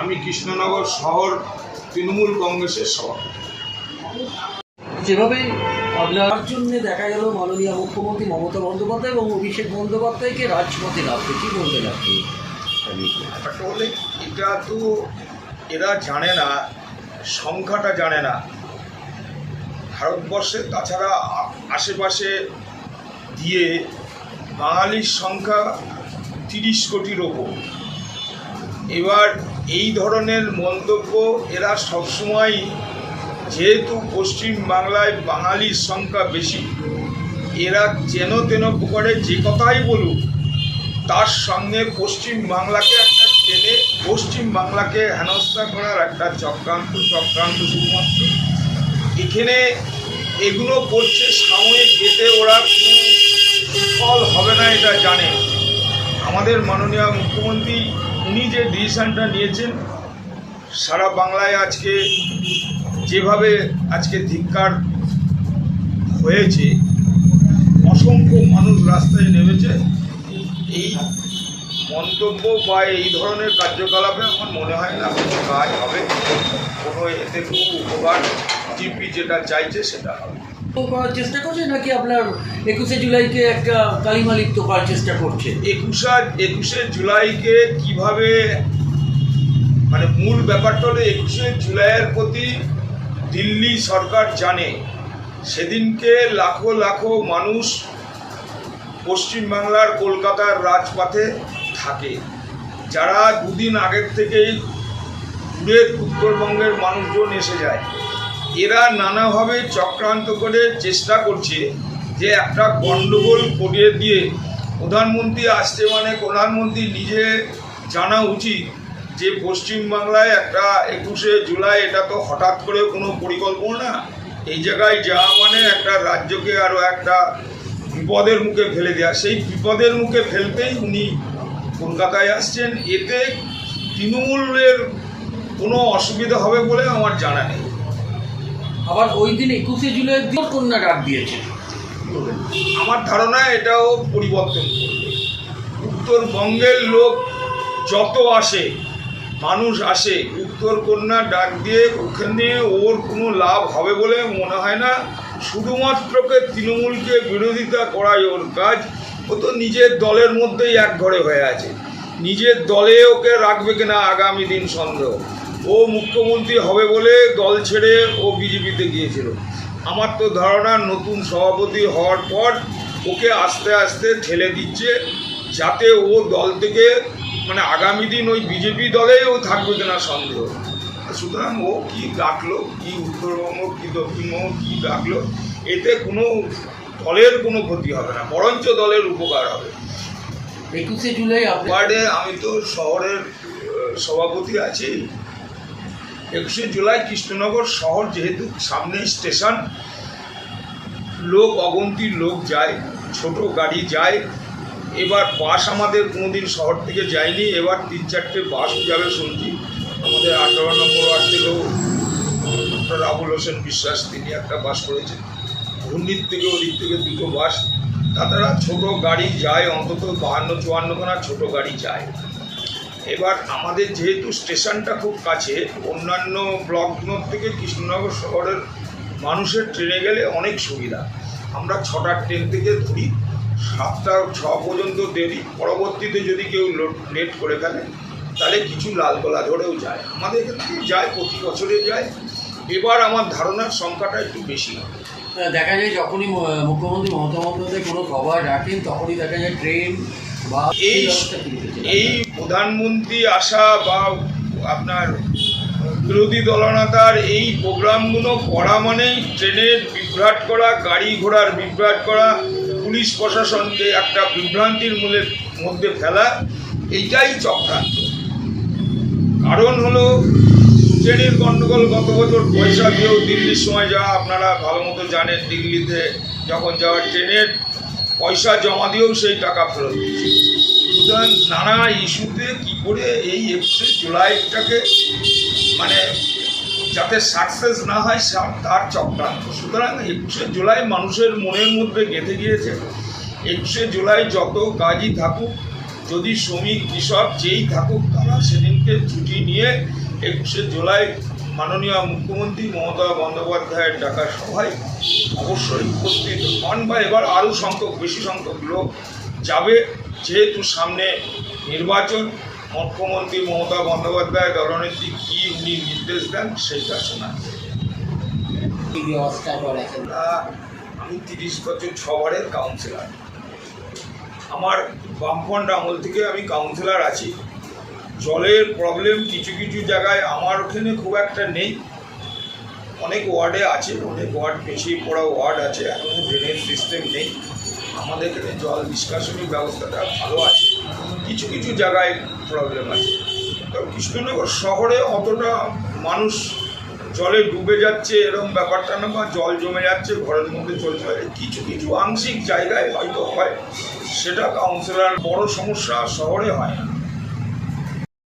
আমি কৃষ্ণনগর শহর তৃণমূল কংগ্রেসের সভাপতি। যেভাবে আপনার জন্য দেখা গেল মাননীয় মুখ্যমন্ত্রী মমতা বন্দ্যোপাধ্যায় এবং অভিষেক বন্দ্যোপাধ্যায়কে রাজপথে নামতে কি বলবেন আপনি? হলে এটা তো এরা জানে না সংখ্যাটা জানে না। ভারতবর্ষে তাছাড়া আশেপাশে দিয়ে বাঙালির সংখ্যা তিরিশ কোটির ওপর। এবার এই ধরনের মন্তব্য এরা সবসময় যেহেতু পশ্চিম বাংলায় বাঙালির সংখ্যা বেশি, এরা যেন তেন প্রকারে যে কথাই বলুক, তার সঙ্গে পশ্চিম বাংলাকে একটা টেনে পশ্চিম বাংলাকে হেনস্থা করার একটা চক্রান্ত চক্রান্ত শুধুমাত্র। এখানে এগুলো করছে সাময়িক এতে ওরা ফল হবে না এটা জানে। আমাদের মাননীয় মুখ্যমন্ত্রী উনি যে ডিসিশনটা নিয়েছেন, সারা বাংলায় আজকে যেভাবে আজকে ধিক্কার হয়েছে, অসংখ্য মানুষ রাস্তায় নেমেছে, এই মন্তব্য বা এই ধরনের কার্যকলাপে আমার মনে হয় না কোনো কাজ হবে। কোনো এতে কোনো উপকার, জিপি যেটা চাইছে সেটা হবে। করার চেষ্টা করছে নাকি আপনার একুশে জুলাইকে একটা কালিমালিপ্ত করার চেষ্টা করছে? একুশা একুশে জুলাইকে কীভাবে মানে মূল ব্যাপারটা হলো একুশে জুলাইয়ের প্রতি দিল্লি সরকার জানে। সেদিনকে লাখো লাখো মানুষ পশ্চিমবাংলার কলকাতার রাজপথে থাকে। যারা দুদিন আগের থেকেই দূরের উত্তরবঙ্গের মানুষজন এসে যায়। এরা নানাভাবে চক্রান্ত করে চেষ্টা করছে যে একটা গণ্ডগোল করিয়ে দিয়ে প্রধানমন্ত্রী আসছে মানে প্রধানমন্ত্রী নিজে জানা উচিত যে পশ্চিমবাংলায় একটা একুশে জুলাই এটা তো হঠাৎ করে কোনো পরিকল্পনা না। এই জায়গায় যাওয়া মানে একটা রাজ্যকে আরও একটা বিপদের মুখে ফেলে দেওয়া সেই বিপদের মুখে ফেলতেই উনি কলকাতায় আসছেন। এতে তৃণমূলের কোনো অসুবিধা হবে বলে আমার জানা নেই। আবার ওই দিন একুশে জুলাই দিন কন্যা ডাক দিয়েছে। আমার ধারণা এটাও পরিবর্তন উত্তরবঙ্গের লোক যত আসে, মানুষ আসে উত্তরকন্যা ডাক দিয়ে ওখানে ওর কোনো লাভ হবে বলে মনে হয় না। শুধুমাত্রকে তৃণমূলকে বিরোধিতা করাই ওর কাজ। ও তো নিজের দলের মধ্যেই এক ঘরে হয়ে আছে। নিজের দলে ওকে রাখবে কিনা আগামী দিন সন্দেহ। ও মুখ্যমন্ত্রী হবে বলে দল ছেড়ে ও বিজেপিতে গিয়েছিল। আমার তো ধারণা নতুন সভাপতি হওয়ার পর ওকে আস্তে আস্তে ঠেলে দিচ্ছে যাতে ও দল থেকে মানে আগামী দিন ওই বিজেপি দলেই ও থাকবে কিনা সন্দেহ। সুতরাং ও কি ডাকলো কি উত্তরবঙ্গ কি দক্ষিণবঙ্গ কি ডাকলো এতে কোনো দলের কোনো ক্ষতি হবে না বরঞ্চ দলের উপকার হবে। একুশে জুলাই ওয়ার্ডে আমি তো শহরের সভাপতি আছি। একুশে জুলাই কৃষ্ণনগর শহর যেহেতু সামনে স্টেশন, লোক অগন্তির লোক যায়, ছোট গাড়ি যায়। এবার বাস আমাদের কোনোদিন শহর থেকে যায়নি। এবার তিন চারটে বাস যাবে শুনছি। আমাদের আঠারো নম্বর ওয়ার্ড থেকেও ডক্টর আবুল হোসেন বিশ্বাস, তিনি একটা বাস করেছেন। ঘূর্ণির থেকে ওদিক থেকে দুটো বাস। তাছাড়া ছোট গাড়ি যায়, অন্তত বাহান্ন চুয়ান্নখানা ছোট গাড়ি যায়। এবার আমাদের যেহেতু স্টেশনটা খুব কাছে, অন্যান্য ব্লকগুলোর থেকে কৃষ্ণনগর শহরের মানুষের ট্রেনে গেলে অনেক সুবিধা। আমরা ছটার ট্রেন থেকে ধরি, সাতটা, ছ পর্যন্ত দেরি, পরবর্তীতে যদি কেউ লেট করে ফেলে, তাহলে কিছু লালগোলা ধরেও যায়। আমাদের এখান যায়, প্রতি বছরে যায়। এবার আমার ধারণার সংখ্যাটা একটু বেশি হবে। দেখা যায় যখনই মুখ্যমন্ত্রী মমতা বন্দ্যোপাধ্যায় কোনো সভা ডাকেন তখনই দেখা যায় ট্রেন এই? এই প্রধানমন্ত্রী আসা বা আপনার বিরোধী দলনেতার এই প্রোগ্রামগুলো করা মানেই ট্রেনের বিভ্রাট করা, গাড়ি ঘোড়ার বিভ্রাট করা, পুলিশ প্রশাসনকে একটা বিভ্রান্তির মূলে মধ্যে ফেলা, এইটাই চক্রান্ত কারণ হলো, ট্রেনের গণ্ডগোল গত বছর পয়সা দিয়েও দিল্লির সময় যাওয়া আপনারা ভালো মতো জানেন, দিল্লিতে যখন যাওয়া ট্রেনের পয়সা জমা দিয়েও সেই টাকা ফেরত দিচ্ছে সুতরাং নানা ইস্যুতে কি করে এই একুশে জুলাইটাকে মানে যাতে সাকসেস না হয় তার চক্রান্ত। সুতরাং একুশে জুলাই মানুষের মনের মধ্যে গেঁথে গিয়েছে। একুশে জুলাই যত কাজই থাকুক, যদি শ্রমিক, কৃষক যেই থাকুক, তারা সেদিনকে ছুটি নিয়ে একুশে জুলাই মাননীয় মুখ্যমন্ত্রী মমতা বন্দ্যোপাধ্যায়ের ডাকা সভায় অবশ্যই উপস্থিত হন বা এবার আরও সংখ্যক বেশি সংখ্যক লোক যাবে। যেহেতু সামনে নির্বাচন মুখ্যমন্ত্রী মমতা বন্দ্যোপাধ্যায় দলনেত্রী কী উনি নির্দেশ দেন সেইটা শোনা আমি তিরিশ বছর ছবারের কাউন্সিলর। আমার বামফ্রন্ট আমল থেকে আমি কাউন্সিলর আছি। জলের প্রবলেম কিছু কিছু জায়গায় আমার ওখানে খুব একটা নেই। অনেক ওয়ার্ডে আছে, অনেক ওয়ার্ড পিছিয়ে পড়া ওয়ার্ড আছে এখনও ড্রেনেজ সিস্টেম নেই। আমাদের এখানে জল নিষ্কাশনী ব্যবস্থাটা ভালো আছে। কিছু কিছু জায়গায় প্রবলেম আছে। তো কৃষ্ণনগর শহরে অতটা মানুষ জলে ডুবে যাচ্ছে এরকম ব্যাপারটা না, বা জল জমে যাচ্ছে, ঘরের মধ্যে চলে যায় কিছু কিছু আংশিক জায়গায় হয়তো হয়, সেটা কাউন্সিলর বড় সমস্যা শহরে হয় না।